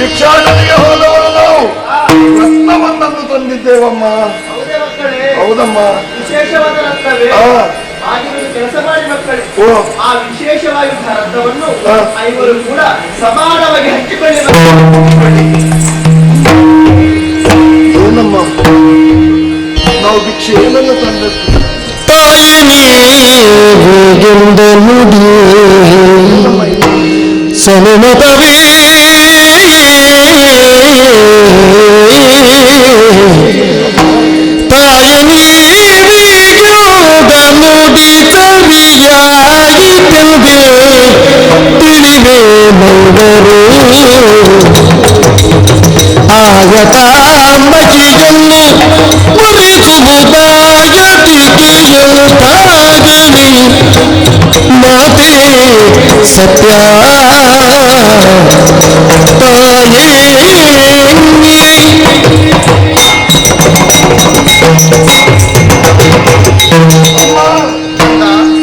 ಭಿಕ್ಷಾಟನೆಗೆ ಹೋದವರು ನಾವು ರತ್ನವನ್ನನ್ನು ತಂದಿದ್ದೇವಮ್ಮ. ಹೌದಮ್ಮ. ವಿಶೇಷವಾದ ರತ್ನವೇ ಕೆಲಸ ಮಾಡಿ ಮಕ್ಕಳೇ. ಆ ರತ್ನವನ್ನು ಐವರು ಕೂಡ ಸಮಾನವಾಗಿ ಹಂಚಿಕೊಳ್ಳಿ ಏನಮ್ಮ? ನಾವು ಭಿಕ್ಷೆ ಏನನ್ನು ತಂದದ್ದು? ತಾಯಿ ನೀವೆಂದು ನುಡಿ ಏನಮ್ಮ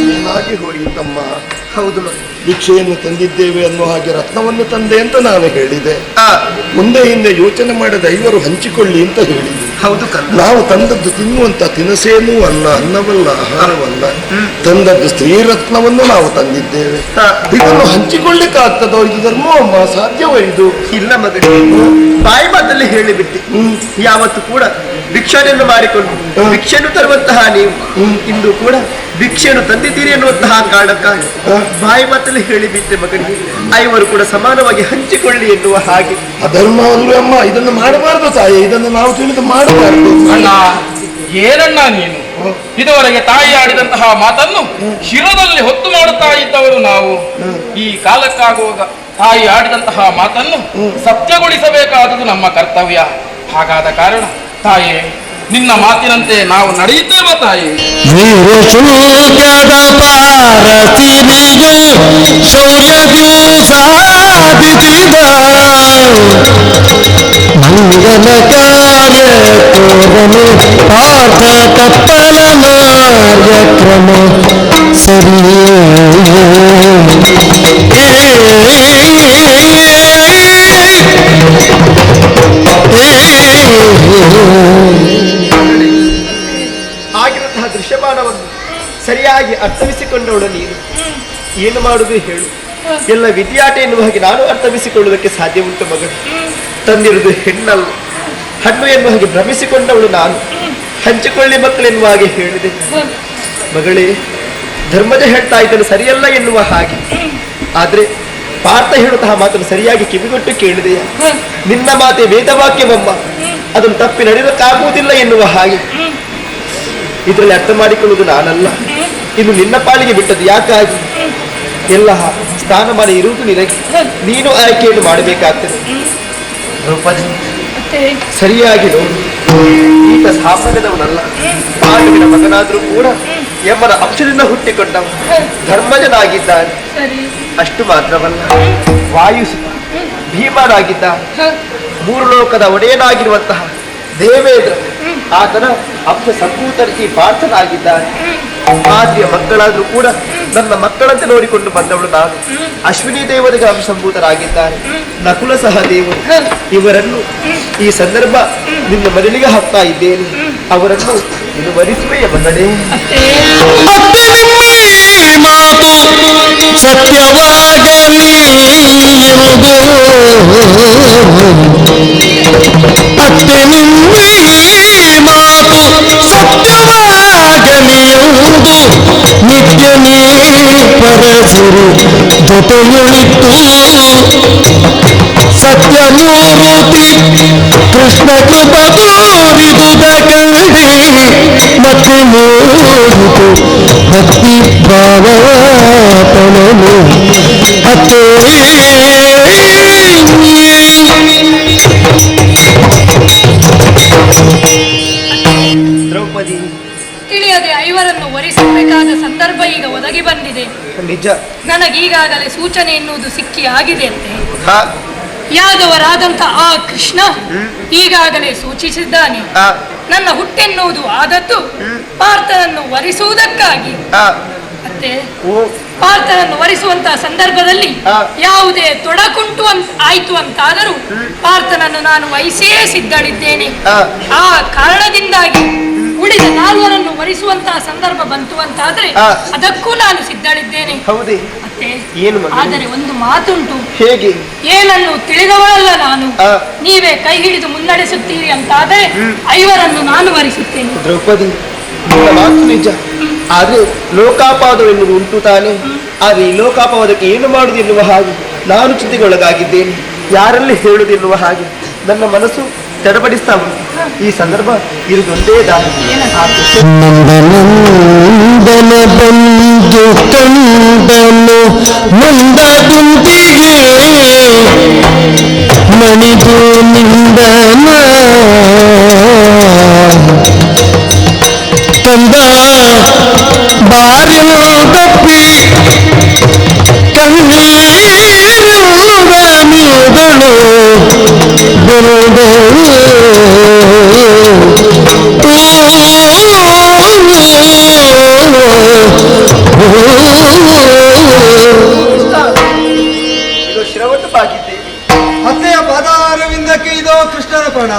ನೀನಾಗಿ ಹೋಯಿತಮ್ಮ. ಹೌದು. ಭಿಕ್ಷೆಯನ್ನು ತಂದಿದ್ದೇವೆ ಅನ್ನೋ ಹಾಗೆ ರತ್ನವನ್ನು ತಂದೆ ಅಂತ ನಾನು ಹೇಳಿದೆ. ಮುಂದೆ ಹಿಂದೆ ಯೋಚನೆ ಮಾಡದ ಐವರು ಹಂಚಿಕೊಳ್ಳಿ ಅಂತ ಹೇಳಿದೆ. ಹೌದು ನಾವು ತಂದದ್ದು ತಿನ್ನುವಂತ ತಿನಸೇನೂ ಅಲ್ಲ ಅನ್ನವಲ್ಲ ಆಹಾರವಲ್ಲ. ತಂದದ್ದು ಸ್ತ್ರೀರತ್ನವನ್ನು ನಾವು ತಂದಿದ್ದೇವೆ. ಇದನ್ನು ಹಂಚಿಕೊಳ್ಳಿಕ್ಕೆ ಆಗ್ತದೋ ಇದು ಧರ್ಮವಮ್ಮ ಸಾಧ್ಯವೋ ಇದು? ಇಲ್ಲ ಮಗನೇ ಬಾಯಿ ಮಾತಲ್ಲಿ ಹೇಳಿಬಿಟ್ಟಿ. ಹ್ಮ್. ಯಾವತ್ತು ಕೂಡ ಭಿಕ್ಷೆಯನ್ನು ಮಾಡಿಕೊಂಡು. ಭಿಕ್ಷೆಯನ್ನು ತರುವಂತಹ ನೀವು ಇಂದು ಕೂಡ ಭಿಕ್ಷೆಯನ್ನು ತಂದಿದ್ದೀರಿ ಎನ್ನುವಂತಹ ಕಾರಣಕ್ಕಾಗಿ. ಬಾಯಿ ಮಾತಲ್ಲಿ ಹೇಳಿಬಿಟ್ಟೆ ಮಗನಿಗೆ ಐವರು ಕೂಡ ಸಮಾನವಾಗಿ ಹಂಚಿಕೊಳ್ಳಿ ಎನ್ನುವ ಹಾಗೆ. ಅಧರ್ಮ ಅಂದ್ರೆ ಅಮ್ಮ ಇದನ್ನು ಮಾಡಬಾರದು ತಾಯಿ ಇದನ್ನು ನಾವು ತಿಳಿದು ಮಾಡಬಾರ್ದು ಅಣ್ಣ ಏನಣ್ಣ ನೀನು? ಇದುವರೆಗೆ ತಾಯಿ ಆಡಿದಂತಹ ಮಾತನ್ನು ಶಿರದಲ್ಲಿ ಹೊತ್ತು ಮಾಡುತ್ತಾ ಇದ್ದವರು ನಾವು. ಈ ಕಾಲಕ್ಕಾಗುವಾಗ ತಾಯಿ ಆಡಿದಂತಹ ಮಾತನ್ನು ಸತ್ಯಗೊಳಿಸಬೇಕಾದುದು ನಮ್ಮ ಕರ್ತವ್ಯ. ಹಾಗಾದ ಕಾರಣ ತಾಯಿ, ನಿನ್ನ ಮಾತಿನಂತೆ ನಾವು ನಡೆಯುತ್ತೇವೆ ತಾಯಿ. ವೀರಶೂದ್ಯದ ಪಾರತಿನಿಗೆ ಶೌರ್ಯದ್ಯೂ ಸಾಧಿಸಿದ ಮಂಗಲ ಕಾರ್ಯ ತೋರನು ಪಾರ್ಥ ತಪ್ಪಲ ಕಾರ್ಯಕ್ರಮ ಸರಿಯೇ. ಆಗಿರುವಂತಹ ದೃಶ್ಯಮಾನವನ್ನು ಸರಿಯಾಗಿ ಅರ್ಥವಿಸಿಕೊಂಡವಳು ನೀನು. ಏನು ಮಾಡುವುದು ಹೇಳು. ಎಲ್ಲ ವಿದ್ಯಾಟ ಎನ್ನುವ ಹಾಗೆ ನಾನು ಅರ್ಥವಿಸಿಕೊಳ್ಳುವುದಕ್ಕೆ ಸಾಧ್ಯ ಉಂಟು ಮಗಳು. ತಂದಿರುವುದು ಹೆಣ್ಣಲ್ಲ. ಹಣ್ಣು ಎನ್ನುವ ಹಾಗೆ ಭ್ರಮಿಸಿಕೊಂಡವಳು ನಾನು. ಹಂಚಿಕೊಳ್ಳಿ ಮಕ್ಕಳು ಎನ್ನುವ ಹಾಗೆ ಹೇಳಿದೆ. ಮಗಳೇ, ಧರ್ಮದ ಹೇಳ್ತಾ ಇದ್ದನು ಸರಿಯಲ್ಲ ಎನ್ನುವ ಹಾಗೆ. ಆದ್ರೆ ಪಾರ್ಥ ಹೇಳುತ್ತಹ ಮಾತನ್ನು ಸರಿಯಾಗಿ ಕಿವಿಗೊಟ್ಟು ಕೇಳಿದೆಯಾ? ನಿನ್ನ ಮಾತೆ ವೇದವಾಕ್ಯವಮ್ಮ. ಅದನ್ನು ತಪ್ಪಿ ನಡೆಯೋಕ್ಕಾಗುವುದಿಲ್ಲ ಎನ್ನುವ ಹಾಗೆ. ಇದರಲ್ಲಿ ಅರ್ಥ ಮಾಡಿಕೊಳ್ಳುವುದು ನಾನಲ್ಲ. ಇದು ನಿನ್ನ ಪಾಲಿಗೆ ಬಿಟ್ಟದ್ದು ಯಾಕಾಗಿ? ಎಲ್ಲ ಸ್ಥಾನಮಾನ ಇರುವುದು ನಿನಗೆ. ನೀನು ಆಯ್ಕೆಯನ್ನು ಮಾಡಬೇಕಾಗ್ತದೆ. ಸರಿಯಾಗಿ ನೋಡು. ಈತ ಸಾಮಾನ್ಯದವನಲ್ಲ ಪಾಲುವಿನ ಮಗನಾದರೂ ಕೂಡ ಯಮನ ಅಂಶದಿಂದ ಹುಟ್ಟಿಕೊಂಡ ಧರ್ಮಜನಾಗಿದ್ದಾನೆ. ಅಷ್ಟು ಮಾತ್ರವಲ್ಲ. ವಾಯುಸುತ ಭೀಮನಾಗಿದ್ದ. ಮೂರು ಲೋಕದ ಒಡೆಯನಾಗಿರುವಂತಹ ದೇವೇಂದ್ರ. ಆತನ ಅಂಶ ಸಂಪೂತರಿಸಿ ಪಾರ್ಥನಾಗಿದ್ದಾನೆ. ಆದ್ಯ ಮಕ್ಕಳಾದ್ರೂ ಕೂಡ ನನ್ನ ಮಕ್ಕಳಂತೆ ನೋಡಿಕೊಂಡು ಬಂದವಳು ನಾನು. ಅಶ್ವಿನಿ ದೇವರಿಗೆ ಅಂಶ ಸಂಭೂತರಾಗಿದ್ದಾರೆ ನಕುಲ ಸಹ ದೇವರು. ಇವರನ್ನು ಈ ಸಂದರ್ಭ ನಿನ್ನ ಮರಳಿಗೆ ಹಾಕ್ತಾ ಇದ್ದೇನೆ. ಅವರನ್ನು ನೀನು ವರಿಸುವೆಯ ಮಗನೇ ಅತ್ತೆ ಮಾತು ಸತ್ಯವಾಗಲಿ ಅತ್ತೆ ನಿಮ್ಮಿ ಮಾತು ಸತ್ಯವಾಗಲಿ ಎಂದು ನಿತ್ಯ ನೀ ಪರಸಿರು ಜೊತೆಯುಳಿತು ಸತ್ಯಮೂರ್ತಿ ಕೃಷ್ಣ ಕೃಪ ತೋರಿದುದ ಕಂಡಿ ಮತ್ತೆ ಮೂಡಿತು ಭಕ್ತಿ ಭಾವತನನು ಅತ್ತೇ ದ್ರೌಪದಿ. ತಿಳಿಯದೆ ಐವರನ್ನು ವರಿಸಬೇಕಾದ ಸಂದರ್ಭ ಈಗ ಒದಗಿ ಬಂದಿದೆ. ನಿಜ. ನನಗೀಗಾಗಲೇ ಸೂಚನೆ ಎನ್ನುವುದು ಸಿಕ್ಕಿ ಆಗಿದೆ ಅಂತೆ ಯಾದವರಾದಂಥ ಆ ಕೃಷ್ಣ ಈಗಾಗಲೇ ಸೂಚಿಸಿದ್ದಾನೆ ನನ್ನ ಹುಟ್ಟೆನ್ನುವುದು ಆದದ್ದು ಪಾರ್ಥನನ್ನು ವರಿಸುವುದಕ್ಕಾಗಿ. ಮತ್ತೆ ಪಾರ್ಥನನ್ನು ವರಿಸುವಂತಹ ಸಂದರ್ಭದಲ್ಲಿ ಯಾವುದೇ ತೊಡಕುಂಟು ಅಂತ ಆಯ್ತು ಅಂತಾದರೂ ಪಾರ್ಥನನ್ನು ನಾನು ವಹಿಸೇ ಸಿದ್ಧಳಿದ್ದೇನೆ. ಆ ಕಾರಣದಿಂದಾಗಿ ಉಳಿದ ನಾಲ್ವರನ್ನು ವರಿಸುವಂತಹ ಸಂದರ್ಭ ಬಂತು ಅಂತಾದ್ರೆ ಆದ್ರೆ ಅದಕ್ಕೂ ನಾನು ಸಿದ್ಧಳಿದ್ದೇನೆ. ಹೌದೇ? ಏನು ಆದರೆ ಒಂದು ಮಾತುಂಟು. ಹೇಗೆ? ಏನನ್ನು ತಿಳಿದವಳಲ್ಲ ನಾನು. ನೀವೇ ಕೈ ಹಿಡಿದು ಮುನ್ನಡೆಸುತ್ತೀರಿ ಅಂತಾದರೆ ಐವರನ್ನು ನಾನು ವರಿಸುತ್ತೇನೆ ದ್ರೌಪದಿ ಮಾತು ನಿಜ. ಆದ್ರೆ ಲೋಕಾಪಾದ ಎನ್ನುವುದು ಉಂಟು ತಾನೆ. ಆದ್ರೆ ಈ ಲೋಕಾಪವಾದಕ್ಕೆ ಏನು ಮಾಡುದು ಎನ್ನುವ ಹಾಗೆ ನಾನು ಚಿಂತೆಗೊಳಗಾಗಿದ್ದೇನೆ. ಯಾರಲ್ಲಿ ಹೇಳುದು ಎನ್ನುವ ಹಾಗೆ? ನನ್ನ ಮನಸ್ಸು ತಡಪಡಿಸ್ತಾ ಉಂಟು. ಈ ಸಂದರ್ಭ ಇರುದೊಂದೇ ದಾರಿ ಆ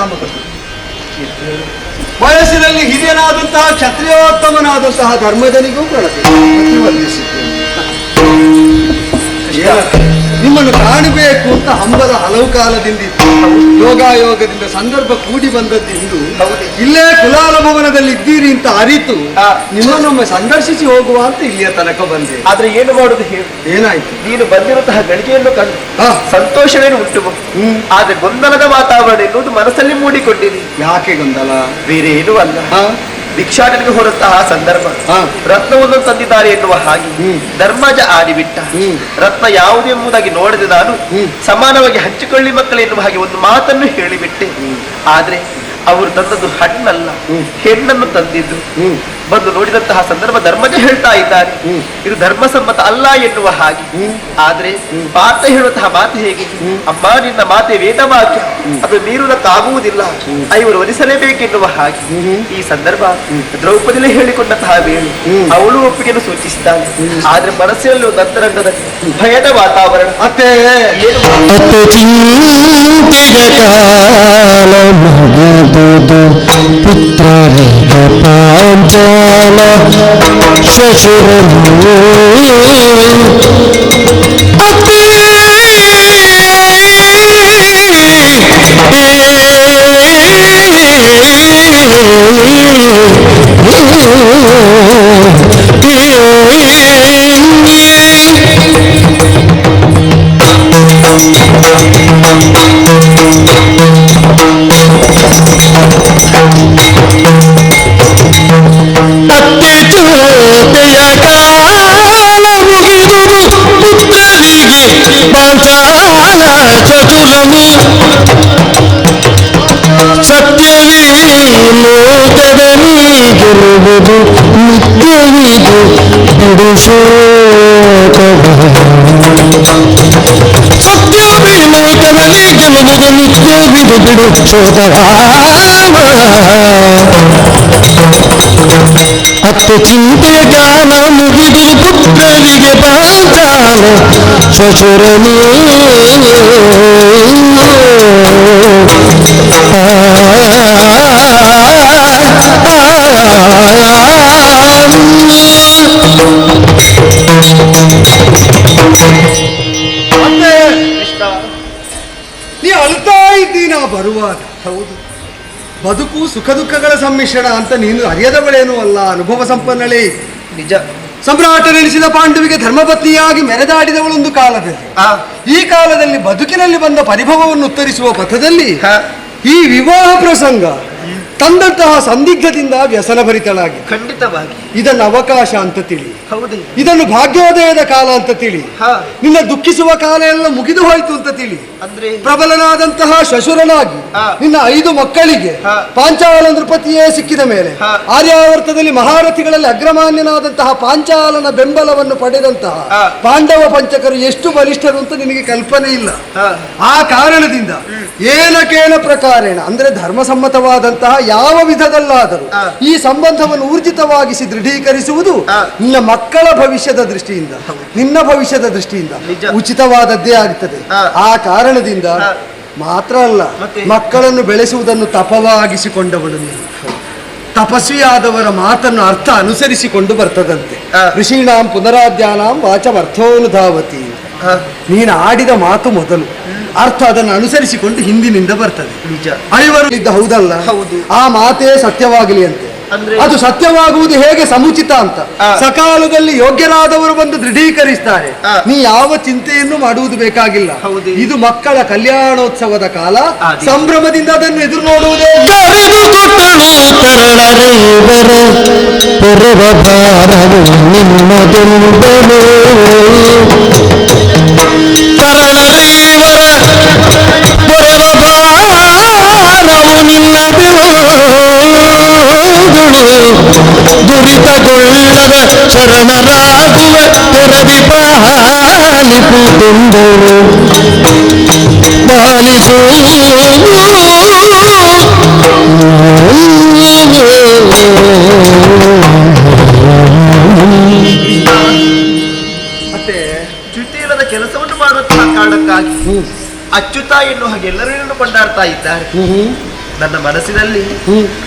ಪ್ರಣಾಮಗಳು ವಯಸ್ಸಿನಲ್ಲಿ ಹಿರಿಯನಾದಂತಹ ಕ್ಷತ್ರಿಯೋತ್ತಮನಾದಂತಹ ಧರ್ಮದನಿಗೂ ಪ್ರಣತಿ ಪ್ರತಿವಂದಿಸಿದ್ದೇನೆ ಏನಕ್ಕೆ? ನಿಮ್ಮನ್ನು ಕಾಣಬೇಕು ಅಂತ ಹಂಬಲ ಹಲವು ಕಾಲದಿಂದ ಯೋಗಾಯೋಗದಿಂದ ಸಂದರ್ಭ ಕೂಡಿ ಬಂದದ್ದಿಂದು ಇಂದು. ಇಲ್ಲೇ ಕುಲಾಲ ಭವನದಲ್ಲಿ ಇದ್ದೀರಿ ಅಂತ ಅರಿತು. ನಿಮ್ಮನ್ನೊಮ್ಮೆ ಸಂದರ್ಶಿಸಿ ಹೋಗುವ ಅಂತ ಇಲ್ಲಿಯ ತನಕ ಬಂದೆ. ಆದ್ರೆ ಏನು ಮಾಡುದು ಏನಾಯ್ತು? ನೀನು ಬಂದಿರುವಂತಹ ಗಳಿಗೆಯನ್ನು ಕಂಡು. ಸಂತೋಷವೇನು ಉಂಟು. ಆದ್ರೆ ಗೊಂದಲದ ವಾತಾವರಣ ಎನ್ನುವುದು ಮನಸ್ಸಲ್ಲಿ ಮೂಡಿಕೊಂಡಿದೆ. ಯಾಕೆ ಗೊಂದಲ? ಬೇರೆ ಏನು ಅಲ್ಲ ಭಿಕ್ಷಾಟನೆಗೆ ಹೊರತಹ ಸಂದರ್ಭ. ರತ್ನವನ್ನು ತಂದಿದ್ದಾರೆ ಎನ್ನುವ ಹಾಗೆ. ಧರ್ಮಜ ಆಡಿಬಿಟ್ಟ. ರತ್ನ ಯಾವುದು ಎಂಬುದಾಗಿ ನೋಡದೆ ನಾನು. ಸಮಾನವಾಗಿ ಹಂಚಿಕೊಳ್ಳಿ ಮಕ್ಕಳು ಎನ್ನುವ ಹಾಗೆ ಒಂದು ಮಾತನ್ನು ಹೇಳಿಬಿಟ್ಟೆ ಆದ್ರೆ ಅವರು ತಂದದ್ದು ಹಣ್ಣಲ್ಲ. ಹೆಣ್ಣನ್ನು ತಂದಿದ್ದು. ಬಂದು ನೋಡಿದಂತಹ ಸಂದರ್ಭ ಧರ್ಮಜ ಹೇಳ್ತಾ ಇದ್ದಾರೆ. ಇದು ಧರ್ಮಸಮ್ಮತ ಅಲ್ಲ ಎನ್ನುವ ಹಾಗೆ. ಆದ್ರೆ ಪಾತ ಹೇಳುವಂತಹ ಮಾತು ಹೇಗೆ? ಅಮ್ಮ ನಿನ್ನ ಮಾತೆ ವೇದವಾಕ್ಯ ಅದು ಮೀರುವುದಕ್ಕಾಗುವುದಿಲ್ಲ ಐವರು ವಧಿಸಲೇಬೇಕೆನ್ನುವ ಹಾಗೆ. ಈ ಸಂದರ್ಭ ದ್ರೌಪದಿಲೇ ಹೇಳಿಕೊಂಡಂತಹ ವೇಳು ಅವಳು ಒಪ್ಪಿಗೆಯನ್ನು ಸೂಚಿಸಿದ್ದಾಳೆ. ಆದ್ರೆ ಮನಸ್ಸಿನಲ್ಲಿ ಒಂದು ಅಂತರಂಗದ ಭಯದ ವಾತಾವರಣ. ಮತ್ತೆ? ಏನು ಅತ ಚಿಂತೆಯ ಕಾಲ ಮಗದುದು ಪುತ್ರರಿಗ ಲೋಕದಲ್ಲಿ ಗೆಲುವುದು ನಿತ್ಯವಿದು ಬಿಡಿಸೋಕವ ಅತ್ತೆ ಚಿಂತೆಯ ಕಾಲ ಮುಗಿದು ಪುತ್ರರಿಗೆ ಪಾಂಚಾಲ ಶ್ವಶುರನೇ ಅತ್ತೆ ಇದ್ದೀನಾ ಬರುವಾಗ. ಹೌದು. ಬದುಕು ಸುಖ ದುಃಖಗಳ ಸಮ್ಮಿಶ್ರಣ ಅಂತ ನೀನು ಅರಿಯದವಳೇನೂ ಅಲ್ಲ ಅನುಭವ ಸಂಪನ್ನಳೆ ನಿಜ. ಸಮ್ರಾಟ ನೆಲಿಸಿದ ಪಾಂಡವಿಗೆ ಧರ್ಮಪತ್ನಿಯಾಗಿ ಮೆರೆದಾಡಿದವಳೊಂದು ಕಾಲದಲ್ಲಿ. ಈ ಕಾಲದಲ್ಲಿ ಬದುಕಿನಲ್ಲಿ ಬಂದ ಪರಿಭವವನ್ನು ಉತ್ತರಿಸುವ ಪಥದಲ್ಲಿ. ಈ ವಿವಾಹ ಪ್ರಸಂಗ ತಂದಂತಹ ಸಂದಿಗ್ಧದಿಂದ ವ್ಯಸನಭರಿತಳಾಗಿ. ಖಂಡಿತವಾಗಿ. ಇದನ್ನು ಅವಕಾಶ ಅಂತ ತಿಳಿ. ಹೌದು. ಇದನ್ನು ಭಾಗ್ಯೋದಯದ ಕಾಲ ಅಂತ ತಿಳಿ. ಹ. ನಿನ್ನ ದುಃಖಿಸುವ ಕಾಲ ಎಲ್ಲ ಮುಗಿದು ಹೋಯ್ತು ಅಂತ ತಿಳಿ. ಅಂದ್ರೆ ಪ್ರಬಲನಾದಂತಹ ಶಶುರನಾಗಿ ಹಾ. ನಿನ್ನ ಐದು ಮಕ್ಕಳಿಗೆ ಹಾ. ಪಾಂಚಾಲ ನೃಪತಿಯೇ ಸಿಕ್ಕಿದ ಮೇಲೆ ಹಾ. ಆರ್ಯಾವರ್ತದಲ್ಲಿ ಮಹಾರಥಿಗಳಲ್ಲಿ ಅಗ್ರಮಾನ್ಯನಾದಂತಹ ಪಾಂಚಾಲನ ಬೆಂಬಲವನ್ನು ಪಡೆದಂತಹ ಹಾ. ಪಾಂಡವ ಪಂಚಕರು ಎಷ್ಟು ಬಲಿಷ್ಠರು ಅಂತ ನಿನಗೆ ಕಲ್ಪನೆ ಇಲ್ಲ. ಹ. ಆ ಕಾರಣದಿಂದ ಏನಕೇನ ಪ್ರಕಾರೇಣ ಅಂದ್ರೆ ಧರ್ಮಸಮ್ಮತವಾದಂತಹ ಯಾವ ವಿಧದಲ್ಲಾದರೂ ಈ ಸಂಬಂಧವನ್ನು ಊರ್ಜಿತವಾಗಿಸಿ ದೃಢೀಕರಿಸುವುದು. ನಿನ್ನ ಮಕ್ಕಳ ಭವಿಷ್ಯದ ದೃಷ್ಟಿಯಿಂದ ನಿನ್ನ ಭವಿಷ್ಯದ ದೃಷ್ಟಿಯಿಂದ ಉಚಿತವಾದದ್ದೇ ಆಗ್ತದೆ. ಆ. ಕಾರಣದಿಂದ ಮಾತ್ರ ಅಲ್ಲ ಮಕ್ಕಳನ್ನು ಬೆಳೆಸುವುದನ್ನು ತಪವಾಗಿಸಿಕೊಂಡವಳು ನೀನು. ತಪಸ್ವಿಯಾದವರ ಮಾತನ್ನು ಅರ್ಥ ಅನುಸರಿಸಿಕೊಂಡು ಬರ್ತದಂತೆ. ಋಷೀಣಾಂ ಪುನರಾಧ್ಯಾನಾಂ ವಾಚಮರ್ಥೋನುಧಾವತಿ. ಹ, ನೀನು ಆಡಿದ ಮಾತು ಮೊದಲು. ಅರ್ಥ ಅದನ್ನು ಅನುಸರಿಸಿಕೊಂಡು ಹಿಂದಿನಿಂದ ಬರ್ತದೆ. ನಿಜ. ಐವರು ಇದ್ದ ಹೌದಲ್ಲ? ಹೌದು. ಆ ಮಾತೇ ಸತ್ಯವಾಗಲಿ ಅಂತೆ. ಅದು ಸತ್ಯವಾಗುವುದು ಹೇಗೆ ಸಮುಚಿತ ಅಂತ? ಸಕಾಲದಲ್ಲಿ ಯೋಗ್ಯರಾದವರು ಬಂದು ದೃಢೀಕರಿಸ್ತಾರೆ. ನೀ ಯಾವ ಚಿಂತೆಯನ್ನು ಮಾಡುವುದು ಬೇಕಾಗಿಲ್ಲ. ಹೌದು. ಇದು ಮಕ್ಕಳ ಕಲ್ಯಾಣೋತ್ಸವದ ಕಾಲ. ಸಂಭ್ರಮದಿಂದ ಅದನ್ನು ಎದುರು ನೋಡುವುದೇ ಮತ್ತೆ ಕೆಲಸವನ್ನು ಮಾಡುವಂತಹ ಕಾರಣಕ್ಕಾಗಿ ಅಚ್ಯುತ ಎನ್ನುವ ಹಾಗೆ ಎಲ್ಲರೂ ಕೊಂಡಾಡ್ತಾ ಇದ್ದಾರೆ. ನನ್ನ ಮನಸ್ಸಿನಲ್ಲಿ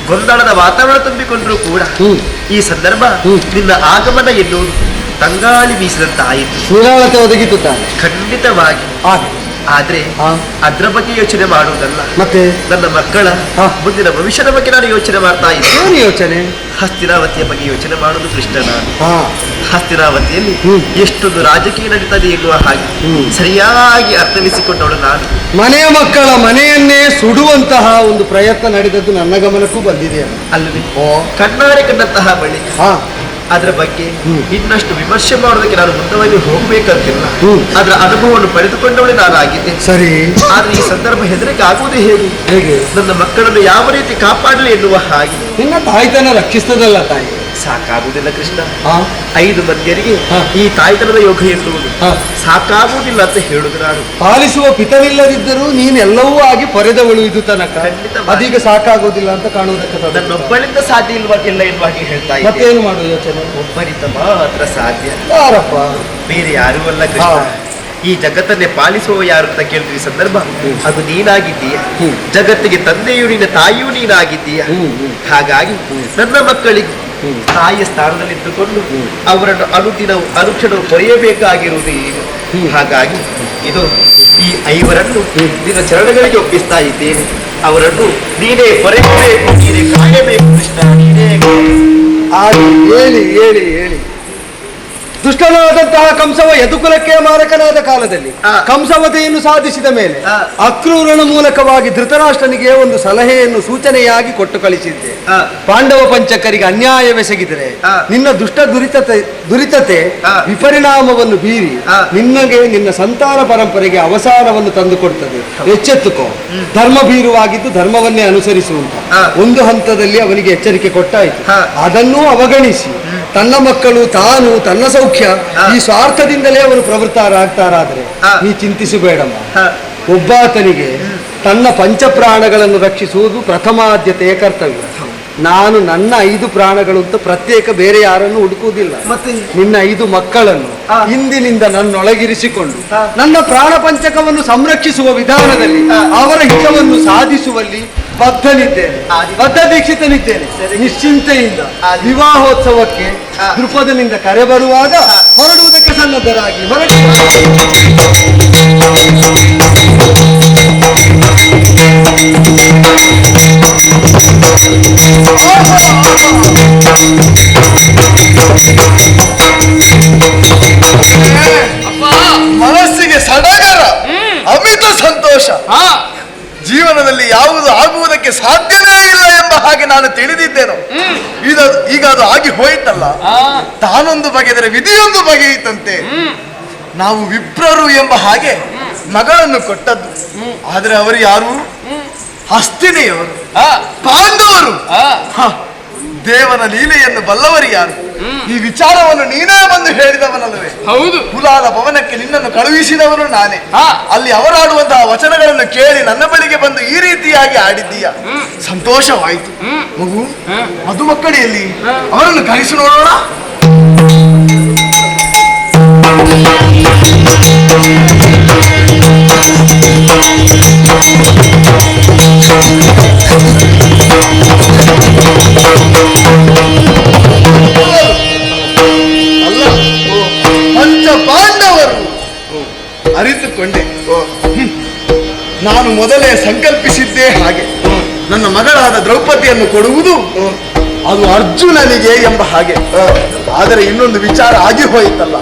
ಗೊಂದಲದ ವಾತಾವರಣ ತುಂಬಿಕೊಂಡರೂ ಕೂಡ ಈ ಸಂದರ್ಭ ನಿನ್ನ ಆಗಮನ ಎನ್ನುವುದು ತಂಗಾಳಿ ಬೀಸಿದಂತಾಯಿತು ವಿರಾಳತೆ ಒದಗಿತು ತಾನೆ ಖಂಡಿತವಾಗಿ. ಹಾಗೆ. ಆದ್ರೆ ಹಾ. ಅದ್ರ ಬಗ್ಗೆ ಯೋಚನೆ ಮಾಡುವುದಲ್ಲ. ಮತ್ತೆ? ನನ್ನ ಮಕ್ಕಳ ಹಾ. ಮುಂದಿನ ಭವಿಷ್ಯದ ಬಗ್ಗೆ ನಾನು ಯೋಚನೆ ಮಾಡ್ತಾ ಇದ್ದೆ. ಏನು ಯೋಚನೆ? ಹಸ್ತಿನಾವತಿಯ ಬಗ್ಗೆ ಯೋಚನೆ ಮಾಡುವುದು ಕೃಷ್ಣ ನಾನು. ಹಾ. ಹಸ್ತಿನಾವತಿಯಲ್ಲಿ ಹ್ಮ್. ಎಷ್ಟೊಂದು ರಾಜಕೀಯ ನಡೀತದೆ ಎನ್ನುವ ಹಾಗೆ ಹ್ಮ್. ಸರಿಯಾಗಿ ಅರ್ಥವಿಸಿಕೊಂಡವಳು ನಾನು. ಮನೆಯ ಮಕ್ಕಳ ಮನೆಯನ್ನೇ ಸುಡುವಂತಹ ಒಂದು ಪ್ರಯತ್ನ ನಡೆದದ್ದು ನನ್ನ ಗಮನಕ್ಕೂ ಬಂದಿದೆ. ಅಲ್ಲದೆ ಓ. ಕಣ್ಣಾರೆ ಕಂಡಂತಹ ಬಳಿ ಹಾ. ಅದರ ಬಗ್ಗೆ. ಇನ್ನಷ್ಟು ವಿಮರ್ಶೆ ಮಾಡೋದಕ್ಕೆ ನಾನು ಮುಂದವಾಗಿ ಹೋಗ್ಬೇಕಂತಿಲ್ಲ. ಅದರ ಅನುಭವವನ್ನು ಪಡೆದುಕೊಂಡವಳೆ ನಾನಾಗಿದ್ದೆ. ಸರಿ. ಆದ್ರೆ ಈ ಸಂದರ್ಭ ಹೆದರಿಕೆ ಆಗುವುದೇ ಹೇಗೆ? ಹೇಗೆ? ನನ್ನ ಮಕ್ಕಳನ್ನು ಯಾವ ರೀತಿ ಕಾಪಾಡಲಿ ಎನ್ನುವ ಹಾಗೆ. ನಿನ್ನ ತಾಯ್ತನ ರಕ್ಷಿಸ್ತದಲ್ಲ ತಾಯಿ. ಸಾಕಾಗುವುದಿಲ್ಲ ಕೃಷ್ಣ. ಐದು ಮಂದಿಯರಿಗೆ. ಈ ತಾಯ್ತನದ ಯೋಗ ಎನ್ನುವುದು. ಸಾಕಾಗುವುದಿಲ್ಲ ಅಂತ ಹೇಳುದು ನಾನು. ಪಾಲಿಸುವ ಪಿತವಿಲ್ಲದಿದ್ದರೂ ನೀನೆಲ್ಲವೂ ಆಗಿ ಪೊರೆದವಳು ಇದು ತನಕ. ಅದೀಗ ಸಾಕಾಗುವುದಿಲ್ಲ ಅಂತ ಕಾಣುವುದಕ್ಕೆ ಸಾಧ್ಯ. ನನ್ನೊಬ್ಬಳಿಂದ ಸಾಧ್ಯ ಇಲ್ವಾಗಿಲ್ಲ ಎನ್ನುವ ಹಾಗೆ ಹೇಳ್ತಾ ಇದ್ದೆ. ಏನು ಮಾಡುವ ಯೋಚನೆ? ಒಬ್ಬರಿಂದ ಮಾತ್ರ ಸಾಧ್ಯ. ಯಾರಪ್ಪ? ಬೇರೆ ಯಾರೂ ಅಲ್ಲ ಕೃಷ್ಣ. ಈ ಜಗತ್ತನ್ನೇ ಪಾಲಿಸುವ ಯಾರು ಅಂತ ಕೇಳಿದ್ರೆ ಈ ಸಂದರ್ಭ. ಅದು ನೀನಾಗಿದ್ದೀಯ. ಜಗತ್ತಿಗೆ ತಂದೆಯು ನೀನ ತಾಯಿಯೂ ನೀನಾಗಿದ್ದೀಯ. ಹಾಗಾಗಿ ನನ್ನ ಮಕ್ಕಳಿಗೆ ತಾಯಿಯ ಸ್ಥಾನದಲ್ಲಿದ್ದುಕೊಂಡು ಅವರನ್ನು ಅನುದಿನ ಅನುಕ್ಷಣವು ಪೊರೆಯಬೇಕಾಗಿರುವುದು ಈಗ. ಹಾಗಾಗಿ ಇದು ಈ ಐವರನ್ನು ನಿನ್ನ ಚರಣಗಳಿಗೆ ಒಪ್ಪಿಸ್ತಾ ಇದ್ದೇನೆ. ಅವರನ್ನು ನೀನೇ ಪೊರೆಯಬೇಕು ನೀನೇ ಕಾಯಬೇಕು ಕೃಷ್ಣ ನೀನೇ ಹೇಳಿ ಹೇಳಿ ಹೇಳಿ. ದುಷ್ಟನಾದಂತಹ ಕಂಸವ ಯದುಕುಲಕ್ಕೆ ಮಾರಕನಾದ ಕಾಲದಲ್ಲಿ. ಕಂಸವತೆಯನ್ನು ಸಾಧಿಸಿದ ಮೇಲೆ. ಅಕ್ರೂರನ ಮೂಲಕವಾಗಿ ಧೃತರಾಷ್ಟ್ರನಿಗೆ ಒಂದು ಸಲಹೆಯನ್ನು ಸೂಚನೆಯಾಗಿ ಕೊಟ್ಟು ಕಳಿಸಿದ್ದೆ ಪಾಂಡವ ಪಂಚಕರಿಗೆ ಅನ್ಯಾಯವೆಸಗಿದರೆ. ನಿನ್ನ ದುಷ್ಟ ದುರಿತತೆ ದುರಿತತೆ ವಿಪರಿಣಾಮವನ್ನು ಬೀರಿ. ನಿನ್ನಗೆ ನಿನ್ನ ಸಂತಾನ ಪರಂಪರೆಗೆ ಅವಸಾನವನ್ನು ತಂದುಕೊಡ್ತದೆ ಎಚ್ಚೆತ್ತುಕೋ ಧರ್ಮ ಬೀರುವಾಗಿದ್ದು ಧರ್ಮವನ್ನೇ ಅನುಸರಿಸುವಂತ. ಒಂದು ಹಂತದಲ್ಲಿ ಅವನಿಗೆ ಎಚ್ಚರಿಕೆ ಕೊಟ್ಟಾಯಿತು. ಅದನ್ನೂ ಅವಗಣಿಸಿ ತನ್ನ ಮಕ್ಕಳು ತಾನು ತನ್ನ ಸೌಖ್ಯ ಹಾ. ಈ ಸ್ವಾರ್ಥದಿಂದಲೇ ಅವನು ಪ್ರವೃತ್ತರಾಗ್ತಾರಾದ್ರೆ. ನೀ ಚಿಂತಿಸಬೇಡಮ್ಮ. ಒಬ್ಬಾತನಿಗೆ ತನ್ನ ಪಂಚಪ್ರಾಣಗಳನ್ನು ರಕ್ಷಿಸುವುದು ಪ್ರಥಮ ಆದ್ಯತೆಯ ಕರ್ತವ್ಯ. ನಾನು ನನ್ನ ಐದು ಪ್ರಾಣಗಳು ಅಂತ ಪ್ರತ್ಯೇಕ ಬೇರೆ ಯಾರನ್ನು ಹುಡುಕುವುದಿಲ್ಲ. ಮತ್ತೆ? ನಿನ್ನ ಐದು ಮಕ್ಕಳನ್ನು. ಇಂದಿನಿಂದ ನನ್ನೊಳಗಿರಿಸಿಕೊಂಡು ನನ್ನ ಪ್ರಾಣ ಪಂಚಕವನ್ನು ಸಂರಕ್ಷಿಸುವ ವಿಧಾನದಲ್ಲಿ ಅವರ ಹಿತವನ್ನು ಸಾಧಿಸುವಲ್ಲಿ ಬದ್ಧನಿದ್ದೇನೆ. ಬದ್ಧ ದೀಕ್ಷಿತನಿದ್ದೇನೆ ಸರಿ. ನಿಶ್ಚಿಂತೆಯಿಂದ. ವಿವಾಹೋತ್ಸವಕ್ಕೆ ಆ. ದೃಪದನಿಂದ ಕರೆ ಬರುವಾಗ ಹೊರಡುವುದಕ್ಕೆ ಸನ್ನದ್ಧರಾಗಿ ಹೊರಡಿ ಮನಸ್ಸಿಗೆ ಸಡಗರ ಅಮಿತ ಸಂತೋಷ ಹಾ ಜೀವನದಲ್ಲಿ ಯಾವುದು ಆಗುವುದಕ್ಕೆ ಸಾಧ್ಯವೇ ಇಲ್ಲ ಎಂಬ ಹಾಗೆ ನಾನು ತಿಳಿದಿದ್ದೇನು. ಇದು ಈಗ ಅದು ಆಗಿ ಹೋಯಿತಲ್ಲ. ತಾನೊಂದು ಬಗೆದರೆ ವಿಧಿಯೊಂದು ಬಗೆಯಿತಂತೆ. ನಾವು ವಿಪ್ರರು ಎಂಬ ಹಾಗೆ ಮಗಳನ್ನು ಕೊಟ್ಟದ್ದು. ಆದ್ರೆ ಅವರು ಯಾರು? ಹಸ್ತಿನಿಯವರು. ಪಾಂಡವರು. ದೇವನ ಲೀಲೆಯನ್ನು ಬಲ್ಲವರು ಯಾರು ಈ ವಿಚಾರವನ್ನು ನೀನೇ ಬಂದು ಹೇಳಿದವನಲ್ಲವೇ? ಹೌದು. ಕುಲಾಲ ಭವನಕ್ಕೆ ನಿನ್ನನ್ನು ಕಳುಹಿಸಿದವನು ನಾನೇ. ಅಲ್ಲಿ ಅವರಾಡುವಂತಹ ವಚನಗಳನ್ನು ಕೇಳಿ ನನ್ನ ಬಳಿಗೆ ಬಂದು ಈ ರೀತಿಯಾಗಿ ಆಡಿದ್ದೀಯ? ಸಂತೋಷವಾಯಿತು. ಮಗು ಮಧು ಮಕ್ಕಳಿಯಲ್ಲಿ ಅವರನ್ನು ಕಳಿಸಿ ನೋಡೋಣ. Thank ಪಂಚ ಪಾಂಡವರು ಅರಿತುಕೊಂಡೆ. ನಾನು ಮೊದಲೇ ಸಂಕಲ್ಪಿಸಿದ್ದೇ ಹಾಗೆ. ನನ್ನ ಮಗಳಾದ ದ್ರೌಪದಿಯನ್ನು ಕೊಡುವುದು ಅದು ಅರ್ಜುನನಿಗೆ ಎಂಬ ಹಾಗೆ. ಆದರೆ ಇನ್ನೊಂದು ವಿಚಾರ ಆಗಿ ಹೋಯಿತಲ್ಲ.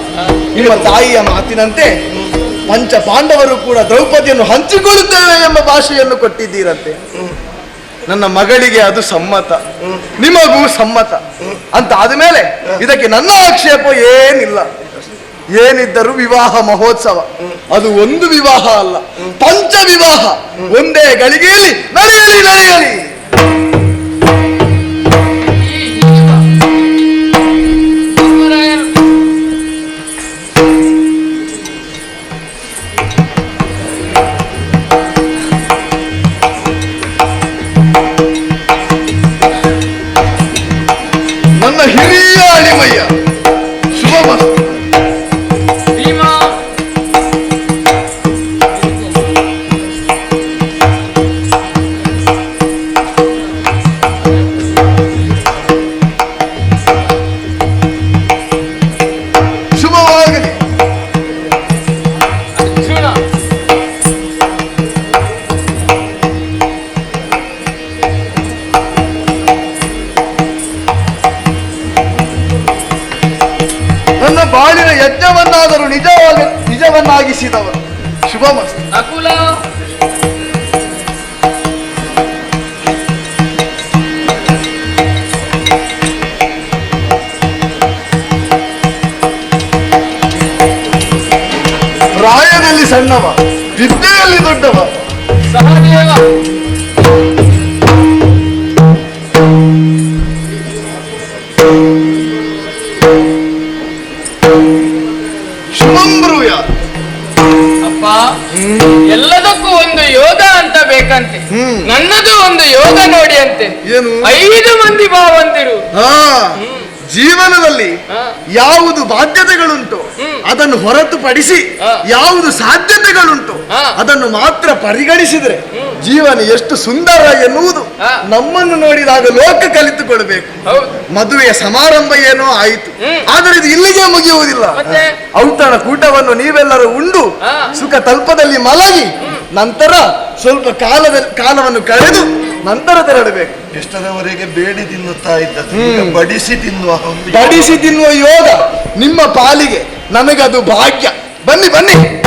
ನಿಮ್ಮ ತಾಯಿಯ ಮಾತಿನಂತೆ ಪಂಚ ಪಾಂಡವರು ಕೂಡ ದ್ರೌಪದಿಯನ್ನು ಹಂಚಿಕೊಳ್ಳುತ್ತೇವೆ ಎಂಬ ಭಾಷೆಯನ್ನು ಕೊಟ್ಟಿದ್ದೀರಂತೆ. ನನ್ನ ಮಗಳಿಗೆ ಅದು ಸಮ್ಮತ. ನಿಮಗೂ ಸಮ್ಮತ. ಅಂತ ಆದಮೇಲೆ ಇದಕ್ಕೆ ನನ್ನ ಆಕ್ಷೇಪ ಏನಿಲ್ಲ. ಏನಿದ್ದರೂ ವಿವಾಹ ಮಹೋತ್ಸವ. ಅದು ಒಂದು ವಿವಾಹ ಅಲ್ಲ. ಪಂಚ ವಿವಾಹ. ಒಂದೇ ಗಳಿಗೆಯಲ್ಲಿ ನಡೆಯಲಿ ನಡೆಯಲಿ. ದೊಡ್ಡವ. ಸಹದೇವ ಅಪ್ಪ ಎಲ್ಲದಕ್ಕೂ ಒಂದು ಯೋಗ ಅಂತ ಬೇಕಂತೆ. ನನ್ನದು ಒಂದು ಯೋಗ ನೋಡಿ ಅಂತೆ. ಏನು? ಐದು ಮಂದಿ ಭಾವಂತಿರು ಜೀವನದಲ್ಲಿ ಯಾವುದು ಬಾಧ್ಯತೆಗಳುಂಟು. ಅದನ್ನು ಹೊರತುಪಡಿಸಿ. ಯಾವುದು ಸಾಧ್ಯತೆಗಳುಂಟು ಅದನ್ನು ಮಾತ್ರ ಪರಿಗಣಿಸಿದ್ರೆ ಜೀವನ ಎಷ್ಟು ಸುಂದರ ಎನ್ನುವುದು ನಮ್ಮನ್ನು ನೋಡಿದಾಗ ಲೋಕ ಕಲಿತುಕೊಳ್ಬೇಕು. ಮದುವೆಯ ಸಮಾರಂಭ ಏನೋ ಆಯಿತು. ಆದರೆ ಇದು ಇಲ್ಲಿಗೆ ಮುಗಿಯುವುದಿಲ್ಲ? ಔತಣ ಕೂಟವನ್ನು ನೀವೆಲ್ಲರೂ ಉಂಡು ಸುಖ ತಲ್ಪದಲ್ಲಿ ಮಲಗಿ ನಂತರ ಸ್ವಲ್ಪ ಕಾಲದ ಕಾಲವನ್ನು ಕಳೆದು ನಂತರ ತೆರಳಬೇಕು. ಎಷ್ಟರವರೆಗೆ ಬೇಡಿ ತಿನ್ನುತ್ತಾ ಇದ್ದ ಬಡಿಸಿ ತಿನ್ನುವ ಬಡಿಸಿ ತಿನ್ನುವ ಯೋಗ ನಿಮ್ಮ ಪಾಲಿಗೆ. ನನಗದು ಭಾಗ್ಯ. ಬನ್ನಿ ಬನ್ನಿ.